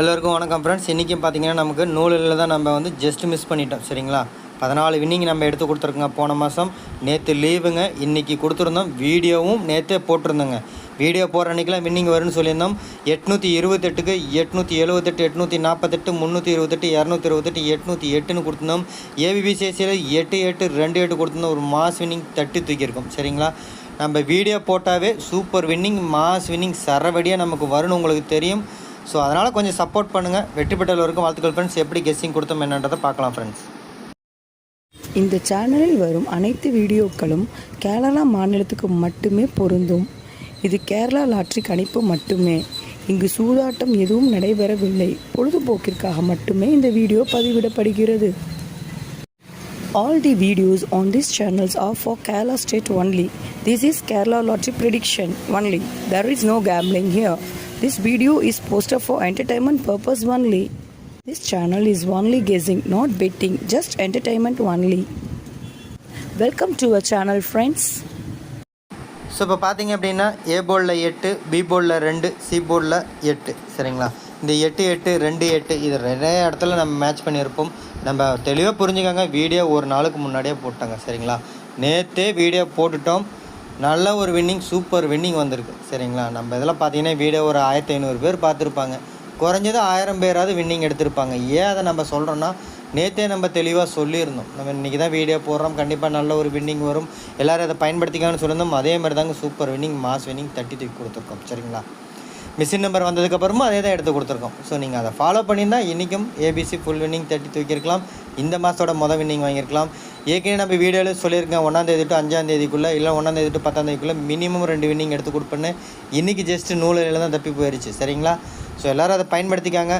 எல்லோருக்கும் வணக்கம் ஃப்ரெண்ட்ஸ் இன்றைக்கும் பார்த்தீங்கன்னா நமக்கு நூலில் தான் நம்ம வந்து ஜஸ்ட் மிஸ் பண்ணிட்டோம் சரிங்களா? பதினாலு வின்னிங் நம்ம எடுத்து கொடுத்துருக்கோங்க. போன மாதம் நேற்று லீவுங்க இன்றைக்கி கொடுத்துருந்தோம். வீடியோவும் நேற்றே போட்டிருந்தோங்க. வீடியோ போகிற அன்றைக்கெலாம் வின்னிங் வரும்னு சொல்லியிருந்தோம். எட்நூற்றி இருபத்தெட்டுக்கு எட்நூற்றி எழுபத்தெட்டு எட்நூற்றி நாற்பத்தெட்டு முந்நூற்றி இருபத்தெட்டு இரநூத்தி இருபத்தெட்டு எட்நூற்றி எட்டுன்னு கொடுத்துருந்தோம். ஏபிபிசிஎஸ்சியில் எட்டு எட்டு ரெண்டு எட்டு கொடுத்துருந்தோம். ஒரு மாஸ் வின்னிங் தட்டி தூக்கியிருக்கோம் சரிங்களா? நம்ம வீடியோ போட்டாவே சூப்பர் வின்னிங் மாஸ் வின்னிங் சரவடியாக நமக்கு வரும்னு உங்களுக்கு தெரியும். ஸோ அதனால் கொஞ்சம் சப்போர்ட் பண்ணுங்கள் வெற்றி பெற்றவர்களுக்கும் வாழ்த்துக்கள் ஃப்ரெண்ட்ஸ் எப்படி கெஸ்ஸிங் கொடுத்தோம் என்னன்றதை பார்க்கலாம் ஃப்ரெண்ட்ஸ் இந்த சேனலில் வரும் அனைத்து வீடியோக்களும் கேரளா மாநிலத்துக்கு மட்டுமே பொருந்தும். இது கேரளா லாட்ரி கணிப்பு மட்டுமே. இங்கு சூதாட்டம் எதுவும் நடைபெறவில்லை. பொழுதுபோக்கிற்காக மட்டுமே இந்த வீடியோ பதிவிடப்படுகிறது. All the videos on these channels are for Kerala state only. This is Kerala lottery prediction only. There is no gambling here. This video is posted for entertainment purpose only. This channel is only guessing, not betting, just entertainment only. Welcome to our channel, friends. So இப்போ பார்த்தீங்க அப்படின்னா ஏ போர்டில் எட்டு B போர்டில் ரெண்டு C போர்டில் எட்டு. சரிங்களா? இந்த எட்டு எட்டு ரெண்டு எட்டு இது நிறைய இடத்துல நம்ம மேட்ச் பண்ணியிருப்போம். நம்ம தெளிவாக புரிஞ்சுக்கோங்க. வீடியோ ஒரு நாளுக்கு முன்னாடியே போட்டாங்க. சரிங்களா? நேற்றே வீடியோ போட்டுட்டோம். நல்ல ஒரு வின்னிங் சூப்பர் வின்னிங் வந்திருக்கு. சரிங்களா? நம்ம இதெல்லாம் பார்த்தீங்கன்னா வீடியோ ஒரு ஆயிரத்தி ஐநூறு பேர் பார்த்துருப்பாங்க. குறைஞ்சது ஆயிரம் பேராவது வின்னிங் எடுத்திருப்பாங்க. ஏன் அதை நம்ம சொல்கிறோன்னா நேற்றே நம்ம தெளிவாக சொல்லியிருந்தோம். நம்ம இன்றைக்கி தான் வீடியோ போடுறோம். கண்டிப்பாக நல்ல ஒரு வின்னிங் வரும். எல்லோரும் அதை பயன்படுத்திக்கான்னு சொல்லியிருந்தோம். அதே மாதிரி தாங்க சூப்பர் வின்னிங் மாஸ் வின்னிங் தட்டி தூக்கி கொடுத்துருக்கோம். சரிங்களா? மிஷின் நம்பர் வந்ததுக்கப்புறமும் அதே தான் எடுத்து கொடுத்துருக்கோம். ஸோ நீங்கள் அதை ஃபாலோ பண்ணியிருந்தால் இன்றைக்கும் ஏபிசி ஃபுல் வின்னிங் தட்டி தூக்கியிருக்கலாம். இந்த மாதத்தோட மொதல் வின்னிங் வாங்கியிருக்கலாம். ஏற்கனவே நம்ம வீடியோவில் சொல்லியிருக்கேன் ஒன்றாந்தேதி டு அஞ்சாந்தேதிக்குள்ளே இல்லை ஒன்றாந்தேதி டு பத்தாந்தேதிக்குள்ளே மினிமம் ரெண்டு வின்னிங் எடுத்து கொடுப்பேன்னு. இன்றைக்கி ஜஸ்ட்டு நூலில் தான் தப்பி போயிடுச்சு சரிங்களா? ஸோ எல்லோரும் அதை பயன்படுத்திக்காங்க.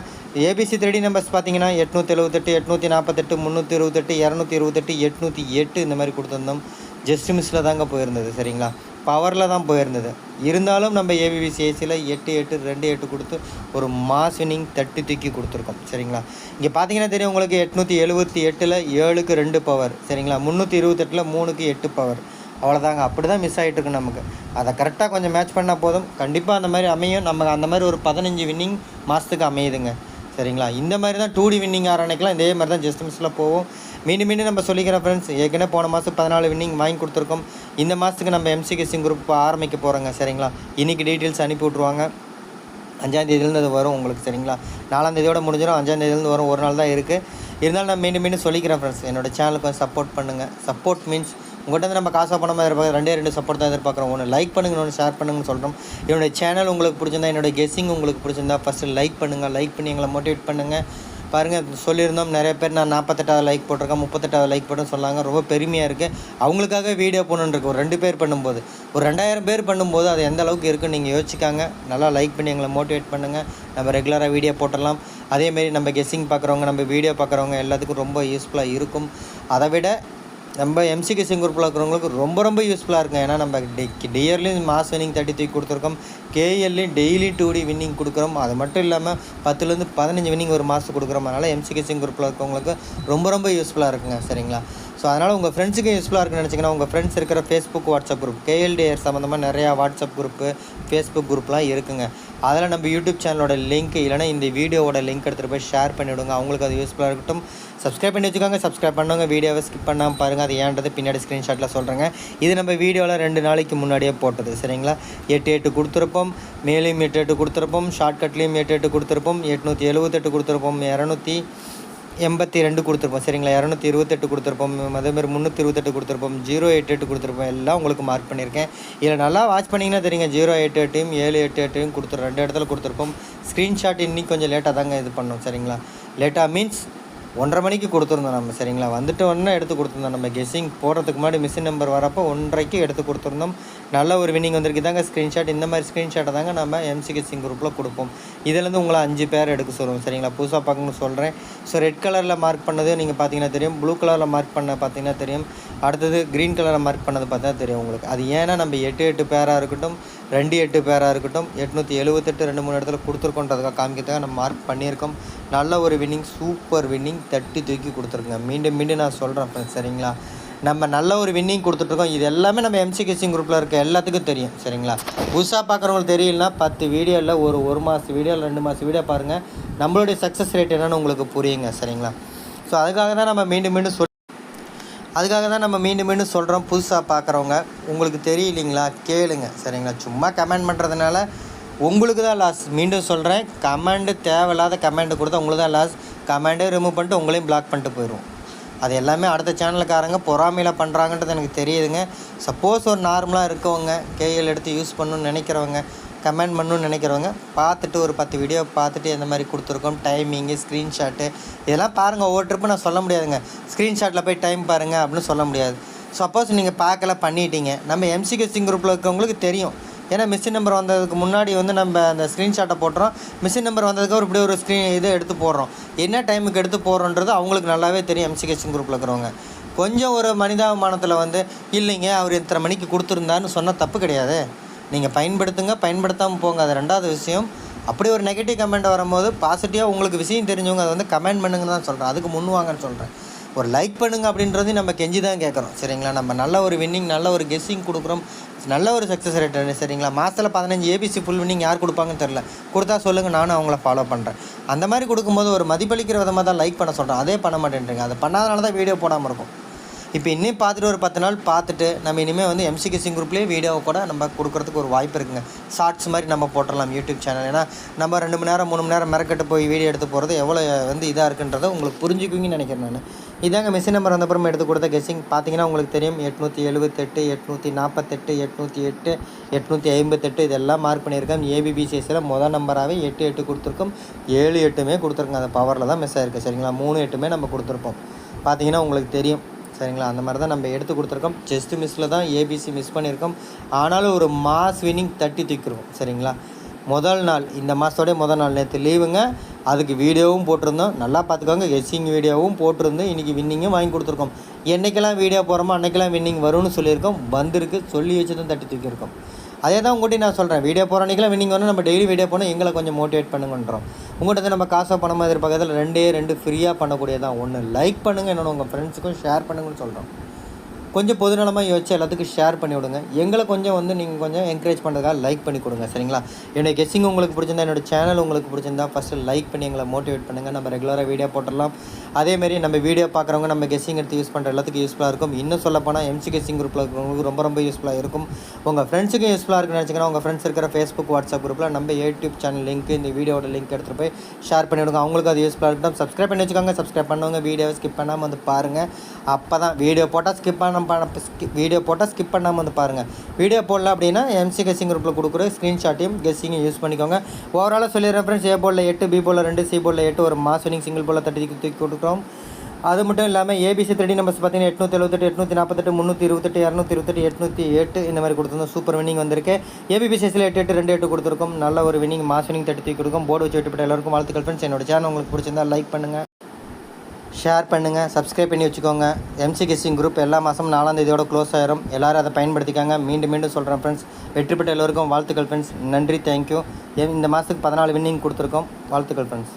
ஏபிசி த்ரீடி நம்பர்ஸ் பார்த்தீங்கன்னா எட்நூற்றி எழுபத்தெட்டு எட்நூற்றி நாற்பத்தெட்டு முந்நூற்றி இருபத்தெட்டு இரநூத்தி இருபத்தெட்டு எட்நூற்றி எட்டு இந்த மாதிரி கொடுத்துருந்தோம். ஜஸ்ட் மிஸ்ஸில் தாங்க போயிருந்தது சரிங்களா? பவரில் தான் போயிருந்தது. இருந்தாலும் நம்ம ஏபிபிசி ஏசியில் எட்டு எட்டு ரெண்டு எட்டு கொடுத்து ஒரு மாஸ் வின்னிங் தட்டி தூக்கி கொடுத்துருக்கோம். சரிங்களா? இங்கே பார்த்தீங்கன்னா தெரியும் உங்களுக்கு எட்நூற்றி எழுபத்தி எட்டில் ஏழுக்கு ரெண்டு பவர் சரிங்களா? முந்நூற்றி இருபத்தெட்டில் மூணுக்கு எட்டு பவர் அவ்வளோதாங்க அப்படி தான் மிஸ் ஆகிட்டு இருக்கு நமக்கு. அதை கரெக்டாக கொஞ்சம் மேட்ச் பண்ணால் போதும். கண்டிப்பாக அந்த மாதிரி அமையும். நமக்கு அந்த மாதிரி ஒரு பதினஞ்சு வின்னிங் மாதத்துக்கு அமையுதுங்க. சரிங்களா? இந்த மாதிரி தான் டூ டி வின்னிங் ஆரணிக்கலாம் இதே மாதிரி தான் ஜஸ்ட் மிஸ்ஸில் போவோம். மீண்டும் மீண்டும் நம்ம சொல்லிக்கிறோம் ஃப்ரெண்ட்ஸ் ஏற்கனவே போன மாதம் பதினாலு வின்னிங் வாங்கி கொடுத்துருக்கோம். இந்த மாதத்துக்கு நம்ம எம்சிகேசிங் குரூப் ஆரம்பிக்க போகிறோங்க சரிங்களா? இன்றைக்கி டீட்டெயில்ஸ் அனுப்பி விட்ருவாங்க அஞ்சாந்தேதியிலேருந்து அது வரும் உங்களுக்கு சரிங்களா? நாலாந்தேதியோட முடிஞ்சிடும் அஞ்சாந்தேதியிலேருந்து வரும். ஒரு நாள் தான் இருக்குது இருந்தாலும் நான் மீண்டும் மீண்டும் சொல்லிக்கிறேன் ஃப்ரெண்ட்ஸ் என்னோடய சேனலுக்கு கொஞ்சம் சப்போர்ட் பண்ணுங்கள் சப்போர்ட் மீன்ஸ் உங்கள்கிட்ட வந்து நம்ம காசாக பணமாக எதிர்பார்க்க ரெண்டே ரெண்டு சப்போர்ட் தான் எதிர்பார்க்குறோம். ஒன்று லைக் பண்ணுங்க ஒன்று ஷேர் பண்ணுங்கன்னு சொல்கிறோம் என்னோடய சேனல் உங்களுக்கு பிடிச்சிருந்தா என்னோட கெஸ்ஸிங் உங்களுக்கு பிடிச்சிருந்தா ஃபஸ்ட்டு லைக் பண்ணுங்கள் லைக் பண்ணி எங்களை மோட்டிவேட் பண்ணுங்கள் பாருங்கள் சொல்லியிருந்தோம் நிறைய பேர் நான் நாற்பத்தெட்டாவது லைக் போட்டிருக்கேன் முப்பத்தெட்டாவது லைக் போட்டேன்னு சொன்னாங்க. ரொம்ப பெருமையாக இருக்குது அவங்களுக்காக வீடியோ போகணுன்னு ஒரு ரெண்டு பேர் பண்ணும்போது ஒரு ரெண்டாயிரம் பேர் பண்ணும்போது அது எந்த அளவுக்கு இருக்குன்னு நீங்கள் யோசிச்சிக்காங்க. நல்லா லைக் பண்ணி எங்களை மோட்டிவேட் பண்ணுங்கள் நம்ம ரெகுலராக வீடியோ போட்டலாம் அதேமாரி நம்ம கெஸ்ஸிங் பார்க்குறவங்க நம்ம வீடியோ பார்க்குறவங்க எல்லாத்துக்கும் ரொம்ப யூஸ்ஃபுல்லாக இருக்கும். அதை விட நம்ம எம்சிகேசிங் குரூப்பில் இருக்கிறவங்களுக்கு ரொம்ப ரொம்ப யூஸ்ஃபுல்லாக இருக்கும் ஏன்னா நம்ம டியர்லேயும் மாஸ் வின்னிங் தேர்ட்டி தூக்கி கொடுத்துருக்கோம். கேஎல்லையும் டெய்லி டூ டி வின்னிங் கொடுக்குறோம். அது மட்டும் இல்லாமல் பத்துலேருந்து பதினஞ்சு வின்னிங் ஒரு மாதத்துக்கு கொடுக்குறோம் அதனால் எம்சிகேசிங் குரூப்பில் இருக்கவங்களுக்கு ரொம்ப ரொம்ப யூஸ்ஃபுல்லாக இருக்குங்க. சரிங்களா? ஸோ அதனால் உங்கள் ஃப்ரெண்ட்ஸுக்கு யூஸ்ஃபுல்லாக இருக்குன்னு நினச்சிங்கன்னா உங்கள் ஃப்ரெண்ட்ஸ் இருக்கிற ஃபேஸ்புக் வாட்ஸ்அப் குரூப் கேஎல்டிஆர் சம்மந்தமாக நிறையா வாட்ஸ்அப் குரூப்பு ஃபேஸ்புக் குரூப்லாம் இருக்குங்க. அதில் நம்ம யூடியூப் சேனலோட லிங்க் இல்லைனா இந்த வீடியோவோட லிங்க் எடுத்துகிட்டு போய் ஷேர் பண்ணிவிடுங்க அவங்களுக்கு அது யூஸ்ஃபுல்லாக இருக்கட்டும். சப்ஸ்கிரைப் பண்ணி வச்சுக்கோங்க. சப்ஸ்கிரைப் பண்ணுவாங்க வீடியோவை ஸ்கிப் பண்ணாமல் பாருங்கள் அது ஏன்றது பின்னாடி ஸ்க்ரீன்ஷாட்டில் சொல்கிறேங்க இது நம்ம வீடியோவில் ரெண்டு நாளைக்கு முன்னாடியே போட்டது. சரிங்களா? எட்டு எட்டு கொடுத்துருப்போம். மேலேயும் எட்டு எட்டு கொடுத்துருப்போம். ஷார்ட்கட்லேயும் எட்டு எட்டு கொடுத்துருப்போம். எட்நூற்றி எழுபத்தெட்டு கொடுத்துருப்போம். இரநூத்தி எண்பத்தி ரெண்டு கொடுத்துருப்போம். சரிங்களா? இரநூத்தி இருபத்தெட்டு கொடுத்துருப்போம். அதேமாதிரி முந்நூற்றி இருபத்தெட்டு கொடுத்துருப்போம். ஜீரோ எட்டு எட்டு கொடுத்துருப்போம். எல்லாம் உங்களுக்கு மார்க் பண்ணியிருக்கேன். இதில் நல்லா வாட்ச் பண்ணிங்கன்னா தெரியுங்க. ஜீரோ எட்டு எட்டையும் ஏழு எட்டு எட்டையும் கொடுத்துரு ரெண்டு இடத்துல கொடுத்துருப்போம். ஸ்க்ரீன்ஷாட் இன்னைக்கு கொஞ்சம் லேட்டாக தாங்க இது பண்ணோம். சரிங்களா? லேட்டாக மீன்ஸ் ஒன்றரை மணிக்கு கொடுத்துருந்தோம் நம்ம சரிங்களா? வந்துட்டு ஒன்றே எடுத்து கொடுத்துருந்தோம் நம்ம கெஸ்ஸிங் போடுறதுக்கு முன்னாடி மிஷின் நம்பர் வரப்போ ஒன்றரைக்கு எடுத்து கொடுத்துருந்தோம். நல்ல ஒரு வின்னிங் வந்திருக்கு. தாங்க ஸ்க்ரீன்ஷாட் இந்த மாதிரி ஸ்க்ரீன்ஷாட்டை தாங்க நம்ம எம்சி கெஸ்ஸிங் குரூப்பில் கொடுப்போம். இதுலேருந்து உங்களை அஞ்சு பேர் எடுக்க சொல்லுவோம் சரிங்களா? புதுசாக பார்க்கணும்னு சொல்கிறேன் ஸோ ரெட் கலரில் மார்க் பண்ணது நீங்கள் பார்த்தீங்கன்னா தெரியும். ப்ளூ கலரில் மார்க் பண்ண பார்த்தீங்கன்னா தெரியும். அடுத்தது க்ரீன் கலரில் மார்க் பண்ணது பார்த்தா தெரியும் உங்களுக்கு. அது ஏன்னா நம்ம எட்டு எட்டு பேராக இருக்கட்டும் ரெண்டு எட்டு பேராக இருக்கட்டும் எட்நூற்றி எழுபத்தெட்டு ரெண்டு மூணு இடத்துல கொடுத்துருக்கோன்றதுக்காக காமிக்கிறதுக்காக நம்ம மார்க் பண்ணியிருக்கோம். நல்ல ஒரு வின்னிங் சூப்பர் வின்னிங் தட்டி தூக்கி கொடுத்துருங்க மீண்டும் மீண்டும் நான் சொல்கிறேன் friends, சரிங்களா? நம்ம நல்ல ஒரு வின்னிங் கொடுத்துட்ருக்கோம். இது எல்லாமே நம்ம எம்சி கிச்சிங் குரூப்பில் இருக்க எல்லாத்துக்கும் தெரியும் சரிங்களா? புதுசாக பார்க்குறவங்களுக்கு தெரியலனா பத்து வீடியோவில் ஒரு ஒரு மாதம் வீடியோ ரெண்டு மாதம் வீடியோ பாருங்கள் நம்மளுடைய சக்ஸஸ் ரேட் என்னென்னு உங்களுக்கு புரியுங்க சரிங்களா? ஸோ அதுக்காக தான் நம்ம மீண்டும் மீண்டும் சொல் அதுக்காக தான் நம்ம மீண்டும் மீண்டும் சொல்கிறோம் புதுசாக பார்க்குறவங்க. உங்களுக்கு தெரியலைங்களா? கேளுங்க சரிங்களா? சும்மா கமெண்ட் பண்ணுறதுனால உங்களுக்கு தான் லாஸ் மீண்டும் சொல்கிறேன் கமெண்டு தேவையில்லாத கமெண்ட் கொடுத்தா உங்களுக்கு தான் லாஸ் கமெண்டே ரிமூவ் பண்ணிட்டு உங்களையும் பிளாக் பண்ணிட்டு போயிடுவோம் அது எல்லாமே அடுத்த சேனலுக்காரங்க பொறாமையில் பண்ணுறாங்கன்றது எனக்கு தெரியுதுங்க. சப்போஸ் ஒரு நார்மலாக இருக்கவங்க கேஎல் எடுத்து யூஸ் பண்ணணும்னு நினைக்கிறவங்க கமெண்ட் பண்ணணும்னு நினைக்கிறவங்க பார்த்துட்டு ஒரு பத்து வீடியோ பார்த்துட்டு எந்த மாதிரி கொடுத்துருக்கோம் டைமிங்கு ஸ்க்ரீன்ஷாட்டு இதெல்லாம் பாருங்கள் ஒவ்வொரு ட்ரிப்பு நான் சொல்ல முடியாதுங்க. ஸ்க்ரீன்ஷாட்டில் போய் டைம் பாருங்கள் அப்படின்னு சொல்ல முடியாது. சப்போஸ் நீங்கள் பார்க்கல பண்ணிட்டீங்க. நம்ம எம்சிகேசிங் குரூப்பில் இருக்கவங்களுக்கு தெரியும். ஏன்னா மிஷின் நம்பர் வந்ததுக்கு முன்னாடி வந்து நம்ம அந்த ஸ்க்ரீன்ஷாட்டை போட்டுறோம். மிஷின் நம்பர் வந்ததுக்கு இப்படி ஒரு ஸ்க்ரீன் இதை எடுத்து போடுறோம். என்ன டைமுக்கு எடுத்து போடுறோன்றது அவங்களுக்கு நல்லாவே தெரியும் எம்சிகேஷன் குரூப்பில் இருக்கிறவங்க. கொஞ்சம் ஒரு மனிதாபிமானத்தில் வந்து இல்லைங்க அவர் இத்தனை மணிக்கு கொடுத்துருந்தாருன்னு சொன்னால் தப்பு கிடையாது. நீங்கள் பயன்படுத்துங்க பயன்படுத்தாமல் போங்க. அது ரெண்டாவது விஷயம். அப்படி ஒரு நெகட்டிவ் கமெண்ட் வரும்போது பாசிட்டிவாக உங்களுக்கு விஷயம் தெரிஞ்சவங்க அதை வந்து கமெண்ட் பண்ணுங்கன்னு தான் சொல்கிறேன் அதுக்கு முன்னுவாங்கன்னு சொல்கிறேன் ஒரு லைக் பண்ணுங்க அப்படின்றது நம்ம கெஞ்சி தான் கேட்குறோம். சரிங்களா? நம்ம நல்ல ஒரு வின்னிங் நல்ல ஒரு கெஸ்ஸிங் கொடுக்குறோம். நல்ல ஒரு சக்ஸஸ் ரேட் சரிங்களா? மாதத்தில் பதினஞ்சு ஏபிசி ஃபுல் வின்னிங் யார் கொடுப்பாங்கன்னு தெரில கொடுத்தா சொல்லுங்கள் நானும் அவங்கள ஃபாலோ பண்ணுறேன் அந்த மாதிரி கொடுக்கும்போது ஒரு மதிப்பளிக்கிற விதமாக தான் லைக் பண்ண சொல்கிறேன் அதே பண்ண மாட்டேன்றீங்க. அதை பண்ணாதனால தான் வீடியோ போடாமல் இருக்கும். இப்போ இன்னும் பார்த்துட்டு ஒரு பத்து நாள் பார்த்துட்டு நம்ம இனிமேல் வந்து எம்சிகேசிங் குரூப்லேயே வீடியோவை கூட நம்ம கொடுக்குறதுக்கு ஒரு வாய்ப்பு இருக்குங்க. ஷார்ட்ஸ் மாதிரி நம்ம போட்டுடலாம் யூடியூப் சேனல் ஏன்னா நம்ம ரெண்டு மணி நேரம் மூணு மணி நேரம் மிரக்கட்டு போய் வீடியோ எடுத்து போகிறது எவ்வளோ வந்து இதாக இருக்குன்றதை உங்களுக்கு புரிஞ்சுக்குவீங்கன்னு நினைக்கிறேன் நான். இதாங்க மிஷின் நம்பர் வந்தப்புறம் எடுத்து கொடுத்த கெஸ்ஸிங் பார்த்தீங்கன்னா உங்களுக்கு தெரியும் எட்நூற்றி எழுபத்தெட்டு எட்நூற்றி நாற்பத்தெட்டு எட்நூற்றி எட்டு எட்நூற்றி ஐம்பத்தெட்டு இதெல்லாம் மார்க் பண்ணியிருக்கேன். ஏபிபிசிஎஸ்சில் மொதல் நம்பராகவே எட்டு எட்டு கொடுத்துருக்கோம். ஏழு எட்டுமே கொடுத்துருக்கோம் அந்த பவரில் தான் மிஸ் ஆயிருக்கு சரிங்களா? மூணு எட்டுமே நம்ம கொடுத்துருப்போம். பார்த்தீங்கன்னா உங்களுக்கு தெரியும். சரிங்களா? அந்த மாதிரி தான் நம்ம எடுத்து கொடுத்துருக்கோம். ஜஸ்ட் மிஸ்ஸில் தான் ஏபிசி மிஸ் பண்ணியிருக்கோம். ஆனாலும் ஒரு மாஸ் வின்னிங் தட்டி தூக்கிருக்கோம் சரிங்களா? முதல் நாள் இந்த மாதத்தோடய முதல் நாள் நேற்று லீவுங்க அதுக்கு வீடியோவும் போட்டிருந்தோம். நல்லா பார்த்துக்கோங்க. எஸ்ஸிங் வீடியோவும் போட்டிருந்தோம். இன்றைக்கி வின்னிங்கும் வாங்கி கொடுத்துருக்கோம். என்றைக்கெல்லாம் வீடியோ போகிறோமோ அன்றைக்கெல்லாம் வின்னிங் வரும்னு சொல்லியிருக்கோம். வந்திருக்கு. சொல்லி வச்சு தான் தட்டி தூக்கியிருக்கோம் அதே தான் உங்கள்கிட்ட நான் சொல்கிறேன் வீடியோ போகிற நீங்கள் வந்து நம்ம டெய்லி வீடியோ போனால் எங்களை கொஞ்சம் மோட்டிவேட் பண்ணுங்கன்றோம். உங்கள்கிட்ட நம்ம காசோ பணமாக எதிர்பார்க்கறதுல ரெண்டே ரெண்டு ஃப்ரீயாக பண்ணக்கூடியதான் ஒன்று லைக் பண்ணுங்கள் என்னோட உங்கள் ஃப்ரெண்ட்ஸுக்கும் ஷேர் பண்ணுங்கன்னு சொல்கிறோம் கொஞ்சம் பொதுநலமாக யோசிச்சு எல்லாத்துக்கும் ஷேர் பண்ணி விடுங்க. எங்களை கொஞ்சம் வந்து நீங்கள் கொஞ்சம் என்கரேஜ் பண்ணுறதுக்காக லைக் பண்ணி கொடுங்க சரிங்களா? என்னுடைய கெஸ்ஸிங் உங்களுக்கு பிடிச்சிருந்தா என்னோட சேனல் உங்களுக்கு பிடிச்சிருந்தா ஃபஸ்ட்டு லைக் பண்ணி எங்களை மோட்டிவேட் பண்ணுங்கள் நம்ம ரெகுலராக வீடியோ போட்டுடலாம். அதேமாரி நம்ம வீடியோ பார்க்குறவங்க நம்ம கெஸ்ஸிங் எடுத்து யூஸ் பண்ணுற எல்லாத்துக்கும் யூஸ்ஃபுல்லாக இருக்கும். இன்னும் சொல்லப்போனால் எம்சி கெஸ்ஸிங் குரூப்பில் இருக்கிறவங்களுக்கு ரொம்ப ரொம்ப யூஸ்ஃபுல்லாக இருக்கும். உங்கள் ஃப்ரெண்ட்ஸுக்கும் யூஸ்ஃபுல்லாக இருக்குன்னு நினச்சிங்கன்னா உங்கள் ஃப்ரெண்ட்ஸ் இருக்கிற ஃபேஸ்புக் வாட்ஸ்அப் குரூப்பில் நம்ம யூடியூப் சேனல் லிங்க் இந்த வீடியோட லிங்க் எடுத்துகிட்டு போய் ஷேர் பண்ணிவிடுங்க அவங்களுக்கு அது யூஸ்ஃபுல்லாக இருக்கட்டும். சப்ஸ்கிரைப் பண்ணி வச்சுக்கோங்க. சப்ஸ்கிரைப் பண்ணுவாங்க வீடியோவை ஸ்கிப் பண்ணாமல் வந்து பாருங்கள் அப்போ தான் வீடியோ போட்டால் ஸ்கிப் பண்ண வீடியோ போட்டால் ஸ்கிப் பண்ணாமல் வந்து பாருங்கள் வீடியோ போடல அப்படின்னா எம்சி கெஸ்ஸிங் குரூப்பில் கொடுக்குற ஸ்க்ரீன்ஷாட்டையும் கெஸ்ஸிங்கும் யூஸ் பண்ணிக்கோங்க. ஓவராலாக சொல்லிடுறேன் ஃப்ரெண்ட்ஸ் ஏ போலில் எட்டு பி போலில் ரெண்டு சி போலில் எட்டு ஒரு மாஸ் வினிங் சிங்கிள் போலில் தட்டி தூக்கி கொடுக்குறோம். அது மட்டும் இல்லாமல் ஏபிசி த்ரெடி நம்பர்ஸ் பார்த்தீங்கன்னா எட்நூற்றி எழுபத்தெட்டு எட்நூற்றி நாற்பத்தெட்டு முந்நூற்றி இருபத்தெட்டு இரநூத்தி இருபத்தெட்டு எட்நூற்றி எட்டு இந்த மாதிரி கொடுத்துருந்தோம். சூப்பர் வினிங் வந்திருக்கு. ஏபிபிசிஎஸ்சில் எட்டு எட்டு ரெண்டு எட்டு கொடுத்துருக்கோம். நல்ல ஒரு வினிங் மாஸ் வினிங் தட்டி தூக்கி கொடுக்கும். போர்டு வச்சு விட்டுப்பட்ட எல்லாருக்கும் வாழ்த்துக்கள் ஃப்ரெண்ட்ஸ் என்னோட சேனல் உங்களுக்கு பிடிச்சிருந்தா லைக் பண்ணுங்கள் ஷேர் பண்ணுங்கள் சப்ஸ்கிரைப் பண்ணி வச்சுக்கோங்க. எம்சி கெஸ்ஸிங் குரூப் எல்லா மாதமும் நாலாம் தேதியோட க்ளோஸ் ஆயிரும். எல்லாரும் அதை பயன்படுத்திக்காங்க. மீண்டும் மீண்டும் சொல்கிறேன் ஃப்ரெண்ட்ஸ் வெற்றி பெற்ற எல்லோருக்கும் வாழ்த்துக்கள் ஃப்ரெண்ட்ஸ் நன்றி தேங்க்யூ இந்த மாதத்துக்கு பதினாலு வின்னிங் கொடுத்துருக்கோம். வாழ்த்துக்கள் ஃப்ரெண்ட்ஸ்